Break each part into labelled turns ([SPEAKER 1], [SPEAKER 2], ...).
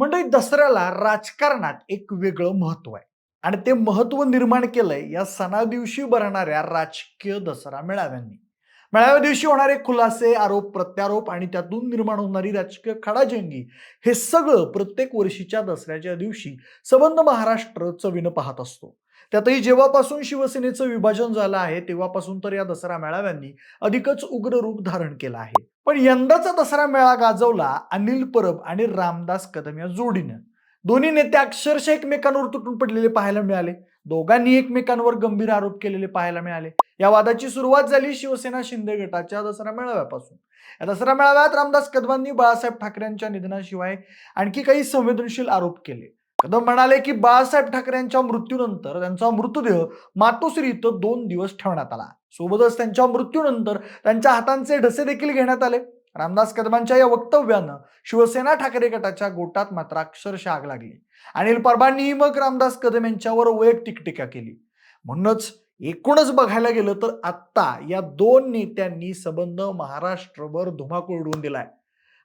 [SPEAKER 1] म्हणजे दसऱ्याला राजकारणात एक वेगळं महत्त्व आहे. आणि ते महत्त्व निर्माण केलंय या सणादिवशी भरणाऱ्या राजकीय दसरा मेळाव्यांनी. मेळाव्या दिवशी होणारे खुलासे आरोप प्रत्यारोप आणि त्यातून निर्माण होणारी राजकीय खडाजंगी हे सगळं प्रत्येक वर्षीच्या दसऱ्याच्या दिवशी संबंध महाराष्ट्र चवीनं पाहत असतो. त्यातही जेव्हापासून शिवसेनेचं विभाजन झालं आहे तेव्हापासून तर या दसरा मेळाव्यांनी अधिकच उग्र रूप धारण केलं आहे. पण यंदाचा दसरा मेळा गाजवला अनिल परब आणि रामदास कदम या जोडीनं. दोन्ही नेते अक्षरशः एकमेकांवर तुटून पडलेले पाहायला मिळाले. दोघांनी एकमेकांवर गंभीर आरोप केलेले पाहायला मिळाले. या वादाची सुरुवात झाली शिवसेना शिंदे गटाच्या दसरा मेळाव्यापासून. या दसरा मेळाव्यात रामदास कदमांनी बाळासाहेब ठाकरेंच्या निधनाशिवाय आणखी काही संवेदनशील आरोप केले. कदम म्हणाले की बाळासाहेब ठाकरेंच्या मृत्यूनंतर त्यांचा मृतदेह मातोश्री इथं दोन दिवस ठेवण्यात आला. सोबतच त्यांच्या मृत्यूनंतर त्यांच्या हातांचे ढसे देखील घेण्यात आले. रामदास कदमांच्या या वक्तव्यानं शिवसेना ठाकरे गटाच्या गोटात मात्र अक्षरशः आग लागली. अनिल परबांनी मग रामदास कदम यांच्यावर वैयक्तिक टीका केली. म्हणूनच एकूणच बघायला गेलं तर आत्ता या दोन नेत्यांनी संबंध महाराष्ट्रभर धुमाकूळ उडवून दिलाय.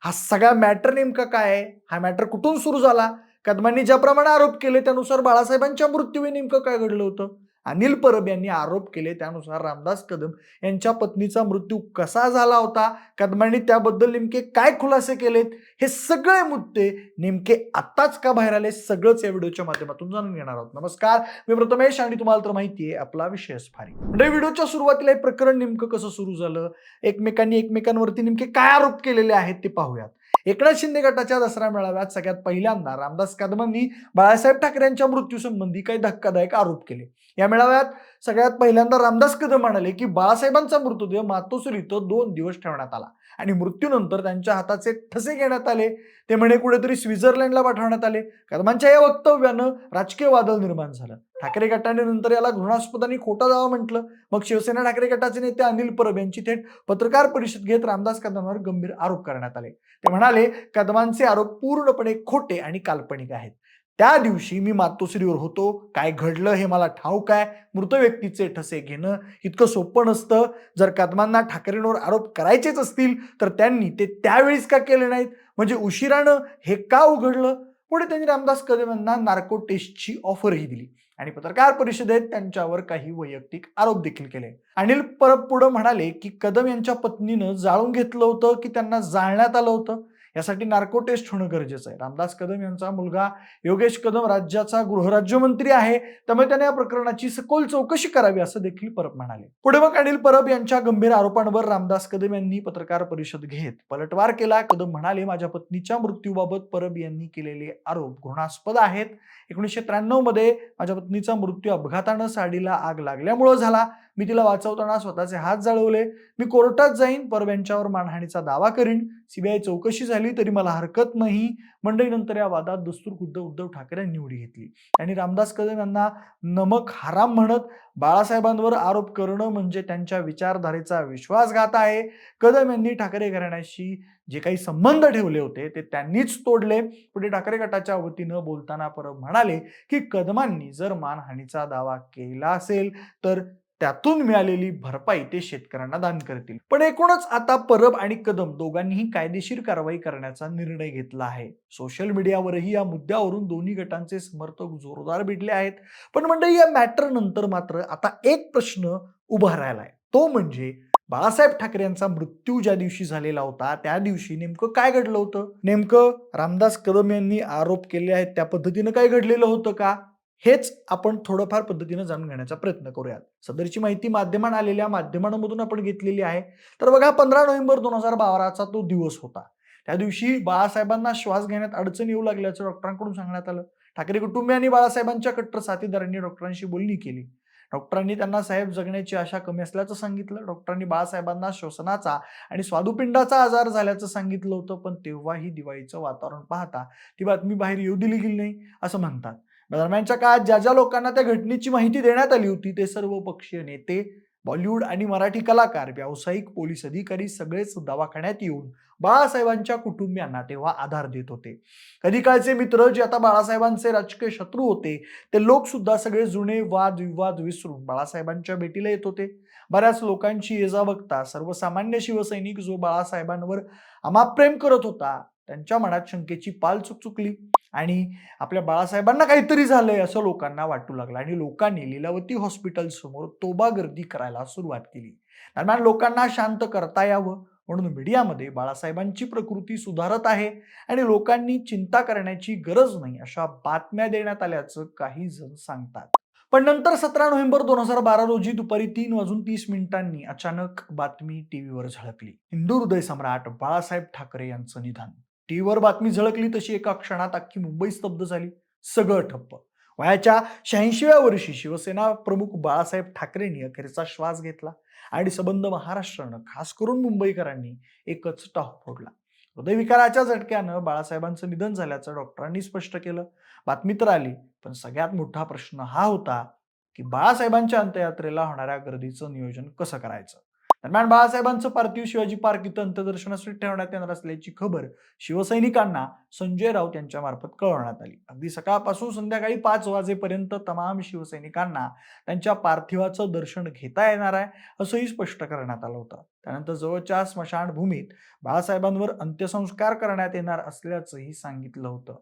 [SPEAKER 1] हा सगळा मॅटर नेमका काय आहे? हा मॅटर कुठून सुरू झाला? कदमांनी ज्याप्रमाणे आरोप केले त्यानुसार बाळासाहेबांच्या मृत्यूवे नेमकं काय घडलं होतं? अनिल परब यांनी आरोप केले. त्यानुसार रामदास कदम यांच्या पत्नीचा मृत्यू कसा झाला होता? कदमांनी त्याबद्दल नेमके काय खुलासे केलेत? हे सगळे मुद्दे नेमके आत्ताच का बाहेर आले सगळंच या व्हिडिओच्या माध्यमातून जाणून घेणार आहोत. नमस्कार. मी प्रथमेश आणि तुम्हाला तर माहिती आहे आपला विषय फारी म्हणजे व्हिडिओच्या सुरुवातीला हे प्रकरण नेमकं कसं सुरू झालं? एकमेकांनी एकमेकांवरती नेमके काय आरोप केलेले आहेत ते पाहूयात. एकनाथ शिंदे गटाच्या दसरा मेळाव्यात सगळ्यात पहिल्यांदा रामदास कदमांनी बाळासाहेब ठाकरे यांच्या मृत्यूसंबंधी काही धक्कादायक आरोप केले. या मेळाव्यात सगळ्यात पहिल्यांदा रामदास कदम म्हणाले की बाळासाहेबांचा मृतदेह मातोश्री इथं दोन दिवस ठेवण्यात आला. आणि मृत्यूनंतर त्यांच्या हाताचे ठसे घेण्यात आले. ते म्हणे कुठेतरी स्वित्झर्लंडला पाठवण्यात आले. कदमांच्या या वक्तव्यानं राजकीय वादळ निर्माण झालं. ठाकरे गटाने नंतर याला घृणास्पद आणि खोटा दावा म्हटलं. मग शिवसेना ठाकरे गटाचे नेते अनिल परब यांची थेट पत्रकार परिषद घेत रामदास कदमांवर गंभीर आरोप करण्यात आले. ते म्हणाले कदमांचे आरोप पूर्णपणे खोटे आणि काल्पनिक आहेत. त्या दिवशी मी मातोश्रीवर होतो. काय घडलं हे मला ठाऊक आहे. मृत व्यक्तीचे ठसे घेणं इतकं सोपं नसतं. जर कदमांना ठाकरेंवर आरोप करायचेच असतील तर त्यांनी ते त्यावेळीच का केले नाहीत? म्हणजे उशिरानं हे का उघडलं? पुढे त्यांनी रामदास कदम यांना नार्को टेस्टची ऑफरही दिली. आणि पत्रकार परिषदेत त्यांच्यावर काही वैयक्तिक आरोप देखील केले. अनिल परब पुढं म्हणाले की कदम यांच्या पत्नीनं जाळून घेतलं होतं की त्यांना जाळण्यात आलं होतं? यासाठी नार्को टेस्ट होणं गरजेचं आहे. रामदास कदम यांचा मुलगा योगेश कदम राज्याचा गृहराज्यमंत्री आहे. त्यामुळे त्याने या प्रकरणाची सखोल चौकशी करावी असं देखील परब म्हणाले. पुढे मग अनिल परब यांच्या गंभीर आरोपांवर रामदास कदम यांनी पत्रकार परिषद घेत पलटवार केला. कदम म्हणाले माझ्या पत्नीच्या मृत्यूबाबत परब यांनी केलेले आरोप घृणास्पद आहेत. एकोणीसशे त्र्याण्णवमध्ये माझ्या पत्नीचा मृत्यू अपघातानं साडीला आग लागल्यामुळं झाला. मी तिला वाचवताना स्वतःचे हात जाळवले. मी कोर्टात जाईन परब यांच्यावर मानहानीचा दावा करीन. सीबीआय चौकशी झाली तरी मला हरकत नाही. मंडईनंतर या वादात दस्तूर उद्धव ठाकरे यांनी उडी घेतली. आणि रामदास कदम यांना नमक हराम म्हणत बाळासाहेबांवर आरोप करणं म्हणजे त्यांच्या विचारधारेचा विश्वासघात आहे. कदम यांनी ठाकरे घराण्याशी जे काही संबंध ठेवले होते ते त्यांनीच तोडले. पुढे ठाकरे गटाच्या वतीनं बोलताना परब म्हणाले की कदमांनी जर मानहानीचा दावा केला असेल तर त्यातून मिळालेली भरपाई ते शेतकऱ्यांना दान करतील. पण एकूणच आता परब आणि कदम दोघांनीही कायदेशीर कारवाई करण्याचा निर्णय घेतला आहे. सोशल मीडियावरही या मुद्द्यावरून दोन्ही गटांचे समर्थक जोरदार भिडले आहेत. पण मंडळी या मॅटर नंतर मात्र आता एक प्रश्न उभा राहिलाय तो म्हणजे बाळासाहेब ठाकरे यांचा मृत्यू ज्या दिवशी झालेला होता त्या दिवशी नेमकं काय घडलं होतं? नेमकं रामदास कदम यांनी आरोप केले आहेत त्या पद्धतीनं काय घडलेलं होतं का? हेच आपण थोडंफार पद्धतीनं जाणून घेण्याचा प्रयत्न करूयात. सदरची माहिती माध्यमात आलेल्या माध्यमांमधून आपण घेतलेली आहे. तर बघा पंधरा नोव्हेंबर दोन हजार बाराचा तो दिवस होता. त्या दिवशी बाळासाहेबांना श्वास घेण्यात अडचण येऊ लागल्याचं डॉक्टरांकडून सांगण्यात आलं. ठाकरे कुटुंबियांनी बाळासाहेबांच्या कट्टर साथीदारांनी डॉक्टरांशी बोलणी केली. डॉक्टरांनी त्यांना साहेब जगण्याची आशा कमी असल्याचं सांगितलं. डॉक्टरांनी बाळासाहेबांना श्वसनाचा आणि स्वादुपिंडाचा आजार झाल्याचं सांगितलं होतं पण तेव्हाही दिवाळीचं वातावरण पाहता ती बातमी बाहेर येऊ दिली गेली नाही असं म्हणतात. दरम्यानच्या काळात ज्या ज्या लोकांना त्या घटनेची माहिती देण्यात आली होती ते सर्व पक्षीय नेते बॉलिवूड आणि मराठी कलाकार व्यावसायिक पोलीस अधिकारी सगळेच दवाखान्यात येऊन बाळासाहेबांच्या कुटुंबियांना तेव्हा आधार देत होते. कधी काळचे मित्र जे आता बाळासाहेबांचे राजकीय शत्रू होते ते लोक सुद्धा सगळे जुने वाद विवाद विसरून बाळासाहेबांच्या भेटीला येत होते. बऱ्याच लोकांची ये जा बघता सर्वसामान्य शिवसैनिक जो बाळासाहेबांवर अमाप्रेम करत होता त्यांच्या मनात शंकेची पाल चुक चुकली आणि आपल्या बाळासाहेबांना काहीतरी झालंय असं लोकांना वाटू लागलं. आणि लोकांनी लीलावती हॉस्पिटल समोर तोबा गर्दी करायला सुरुवात केली. दरम्यान लोकांना शांत करता यावं म्हणून मीडियामध्ये बाळासाहेबांची प्रकृती सुधारत आहे आणि लोकांनी चिंता करण्याची गरज नाही अशा बातम्या देण्यात आल्याचं काही जण सांगतात. पण नंतर सतरा नोव्हेंबर दोन हजार बारा रोजी दुपारी तीन वाजून तीस मिनिटांनी अचानक बातमी टीव्हीवर झळकली. हिंदू हृदय सम्राट बाळासाहेब ठाकरे यांचं निधन. टीव्हीवर बातमी झळकली तशी एका क्षणात अख्खी मुंबई स्तब्ध झाली. सगळं ठप्प. वयाच्या शहाऐंशीव्या वर्षी शिवसेना प्रमुख बाळासाहेब ठाकरेंनी अखेरचा श्वास घेतला आणि संबंध महाराष्ट्रानं खास करून मुंबईकरांनी एकच टॉप फोडला. हृदयविकाराच्या झटक्यानं बाळासाहेबांचं निधन झाल्याचं डॉक्टरांनी स्पष्ट केलं. बातमी तर आली पण सगळ्यात मोठा प्रश्न हा होता की बाळासाहेबांच्या अंत्ययात्रेला होणाऱ्या गर्दीचं नियोजन कसं करायचं? दरम्यान बाळासाहेबांचं पार्थिव शिवाजी पार्क इथं अंत्यदर्शनासाठी ठेवण्यात येणार असल्याची खबर शिवसैनिकांना संजय राऊत यांच्या मार्फत कळवण्यात आली. अगदी सकाळपासून संध्याकाळी पाच वाजेपर्यंत तमाम शिवसैनिकांना त्यांच्या पार्थिवाचं दर्शन घेता येणार आहे असंही स्पष्ट करण्यात आलं होतं. त्यानंतर जवळच्या स्मशानभूमीत बाळासाहेबांवर अंत्यसंस्कार करण्यात येणार असल्याचंही सांगितलं होतं.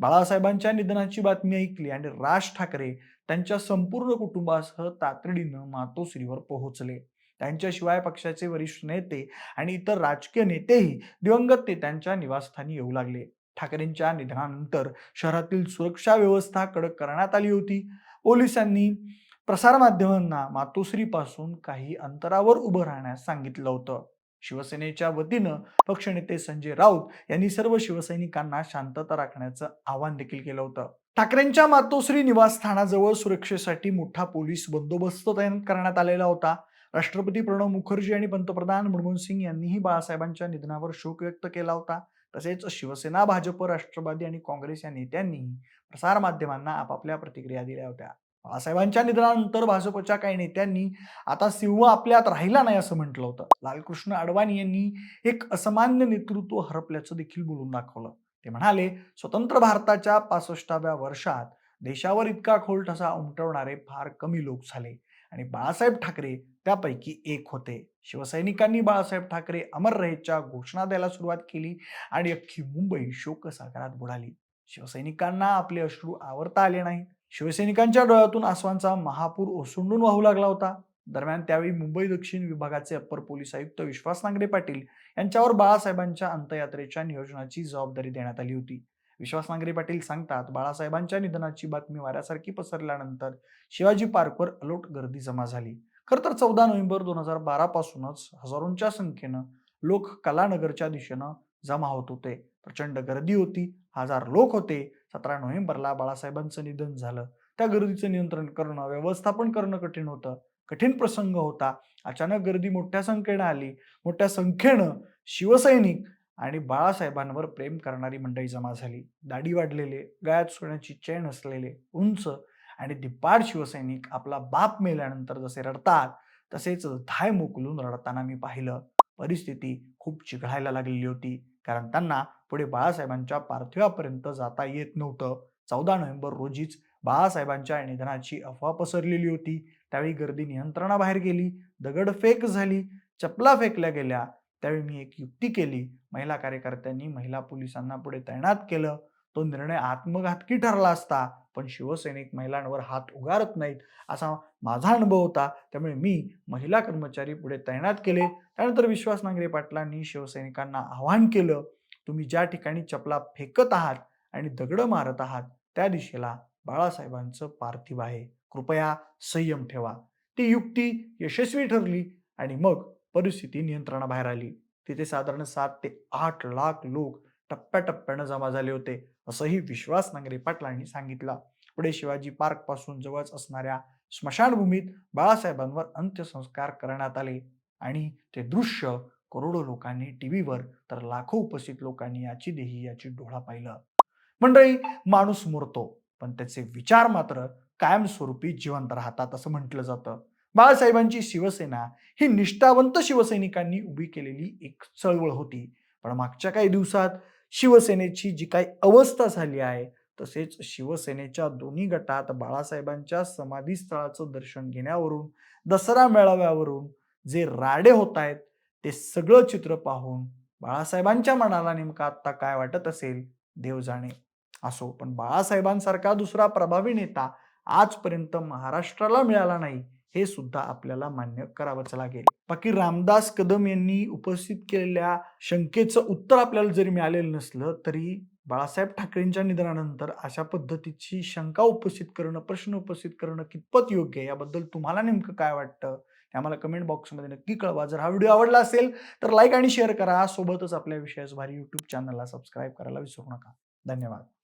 [SPEAKER 1] बाळासाहेबांच्या निधनाची बातमी ऐकली आणि राज ठाकरे त्यांच्या संपूर्ण कुटुंबासह तातडीनं मातोश्रीवर पोहोचले. त्यांच्याशिवाय पक्षाचे वरिष्ठ नेते आणि इतर राजकीय नेतेही दिवंगत नेत्यांच्या निवासस्थानी येऊ लागले. ठाकरेंच्या निधनानंतर शहरातील सुरक्षा व्यवस्था कडक करण्यात आली होती. पोलिसांनी प्रसारमाध्यमांना मातोश्रीपासून काही अंतरावर उभं राहण्यास सांगितलं होतं. शिवसेनेच्या वतीनं पक्षनेते संजय राऊत यांनी सर्व शिवसैनिकांना शांतता राखण्याचं आवाहन देखील केलं होतं. ठाकरेंच्या मातोश्री निवासस्थानाजवळ सुरक्षेसाठी मोठा पोलीस बंदोबस्त तैनात करण्यात आलेला होता. राष्ट्रपती प्रणव मुखर्जी आणि पंतप्रधान मनमोहन सिंग यांनीही बाळासाहेबांच्या निधनावर शोक व्यक्त केला होता. तसेच शिवसेना भाजप राष्ट्रवादी आणि काँग्रेस या नेत्यांनी प्रसारमाध्यमांना आपापल्या प्रतिक्रिया दिल्या होत्या. बाळासाहेबांच्या निधनानंतर भाजपच्या काही नेत्यांनी आता सिंह आपल्यात राहिला नाही असं म्हटलं होतं. लालकृष्ण अडवाणी यांनी एक असामान्य नेतृत्व हरपल्याचं देखील बोलून दाखवलं. ते म्हणाले स्वतंत्र भारताच्या पासष्टाव्या वर्षात देशावर इतका खोल ठसा उमटवणारे फार कमी लोक झाले आणि बाळासाहेब ठाकरे त्यापैकी एक होते. शिवसैनिकांनी बाळासाहेब ठाकरे अमर रहेच्या घोषणा द्यायला सुरुवात केली आणि अख्खी मुंबई शोकसागरात बुडाली. शिवसैनिकांना आपले अश्रू आवरता आले नाहीत. शिवसैनिकांच्या डोळ्यातून आसवांचा महापूर ओसंडून वाहू लागला होता. दरम्यान त्यावेळी मुंबई दक्षिण विभागाचे अप्पर पोलीस आयुक्त विश्वास नांगरे पाटील यांच्यावर बाळासाहेबांच्या अंतयात्रेच्या नियोजनाची जबाबदारी देण्यात आली होती. विश्वास नांगरे पाटील सांगतात बाळासाहेबांच्या निधनाची बातमी वाऱ्यासारखी पसरल्यानंतर शिवाजी पार्कवर अलोट गर्दी जमा झाली. खरं तर चौदा नोव्हेंबर दोन हजार बारापासूनच हजारोंच्या संख्येनं लोक कलानगरच्या दिशेनं जमा होत होते. प्रचंड गर्दी होती. हजार लोक होते. सतरा नोव्हेंबरला बाळासाहेबांचं निधन झालं. त्या गर्दीचं नियंत्रण करणं व्यवस्थापन करणं कठीण होतं. कठीण प्रसंग होता. अचानक गर्दी मोठ्या संख्येनं आली. मोठ्या संख्येनं शिवसैनिक आणि बाळासाहेबांवर प्रेम करणारी मंडळी जमा झाली. दाढी वाढलेले गळ्यात सोन्याची चैन असलेले उंच आणि दिपाड शिवसैनिक आपला बाप मेल्यानंतर जसे रडतात तसेच धाय मोकलून रडताना मी पाहिलं परिस्थिती खूप चिघळायला लागलेली होती. कारण त्यांना पुढे बाळासाहेबांच्या पार्थिवापर्यंत जाता येत नव्हतं. चौदा नोव्हेंबर रोजीच बाळासाहेबांच्या निधनाची अफवा पसरलेली होती. त्यावेळी गर्दी नियंत्रणाबाहेर गेली दगडफेक झाली चपला फेकल्या गेल्या. त्यावेळी मी एक युक्ती केली महिला कार्यकर्त्यांनी महिला पोलिसांना पुढे तैनात केलं. तो निर्णय आत्मघातकी ठरला असता. पण शिवसैनिक महिलांवर हात उगारत नाहीत असा माझा अनुभव होता. त्यामुळे मी महिला कर्मचारी पुढे तैनात केले. त्यानंतर विश्वास नांगरे पाटलांनी शिवसैनिकांना आवाहन केलं तुम्ही ज्या ठिकाणी चपला फेकत आहात आणि दगड मारत आहात त्या दिशेला बाळासाहेबांचं पार्थिव आहे. कृपया संयम ठेवा. ती युक्ती यशस्वी ठरली आणि मग परिस्थिती नियंत्रणाबाहेर आली. तिथे साधारण सात ते आठ लाख लोक टप्प्याटप्प्यानं जमा झाले होते असंही विश्वास नांगरे पाटलांनी सांगितलं. पुढे शिवाजी पार्कपासून जवळच असणाऱ्या स्मशानभूमीत बाळासाहेबांवर अंत्यसंस्कार करण्यात आले आणि ते दृश्य करोडो लोकांनी टीव्हीवर तर लाखो उपस्थित लोकांनी याची देही याची डोळा पाहिलं. मंडळी माणूस मरतो पण त्याचे विचार मात्र कायमस्वरूपी जिवंत राहतात असं म्हटलं जातं. बाळासाहेबांची शिवसेना ही निष्ठावंत शिवसैनिकांनी उभी केलेली एक चळवळ होती. पण मागच्या काही दिवसात शिवसेनेची जी काही अवस्था झाली आहे तसेच शिवसेनेच्या दोन्ही गटात बाळासाहेबांच्या समाधीस्थळाचं दर्शन घेण्यावरून दसरा मेळाव्यावरून जे राडे होत आहेत ते सगळं चित्र पाहून बाळासाहेबांच्या मनाला नेमका आत्ता काय वाटत असेल देव जाणे. असो पण बाळासाहेबांसारखा दुसरा प्रभावी नेता आजपर्यंत महाराष्ट्राला मिळाला नाही. हे सुद्धा आपल्याला मान्य करावंच लागेल. बाकी रामदास कदम यांनी उपस्थित केलेल्या शंकेचं उत्तर आपल्याला जरी मिळालेलं नसलं तरी बाळासाहेब ठाकरेंच्या निधनानंतर अशा पद्धतीची शंका उपस्थित करणं प्रश्न उपस्थित करणं कितपत योग्य आहे? याबद्दल तुम्हाला नेमकं काय वाटतं? ते आम्हाला कमेंट बॉक्समध्ये नक्की कळवा. जर हा व्हिडिओ आवडला असेल तर लाईक आणि शेअर करा. सोबतच आपल्या विषयास भारी यूट्यूब चॅनलला सबस्क्राईब करायला विसरू नका. धन्यवाद.